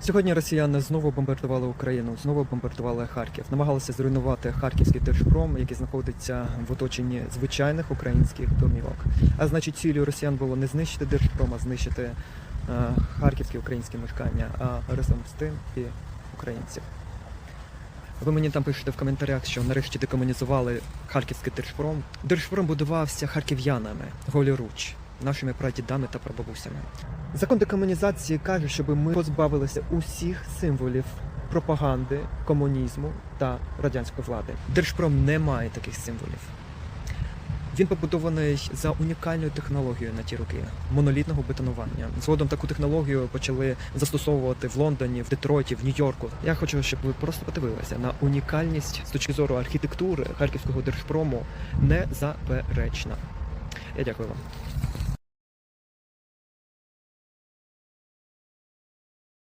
Сьогодні росіяни знову бомбардували Україну, знову бомбардували Харків, намагалися зруйнувати харківський держпром, який знаходиться в оточенні звичайних українських домівок. А значить, цілею росіян було не знищити держпром, а знищити е, харківські українські мешкання, а разом з тим і українців. Ви мені там пишете в коментарях, що нарешті декомунізували харківський держпром. Держпром будувався харків'янами голіруч, нашими прадідами та прабабусями. Закон декомунізації каже, щоб ми позбавилися усіх символів пропаганди, комунізму та радянської влади. Держпром не має таких символів. Він побудований за унікальною технологією на ті роки монолітного бетонування. Згодом таку технологію почали застосовувати в Лондоні, в Детройті, в Нью-Йорку. Я хочу, щоб ви просто подивилися на унікальність з точки зору архітектури харківського держпрому незаперечна. Я дякую вам.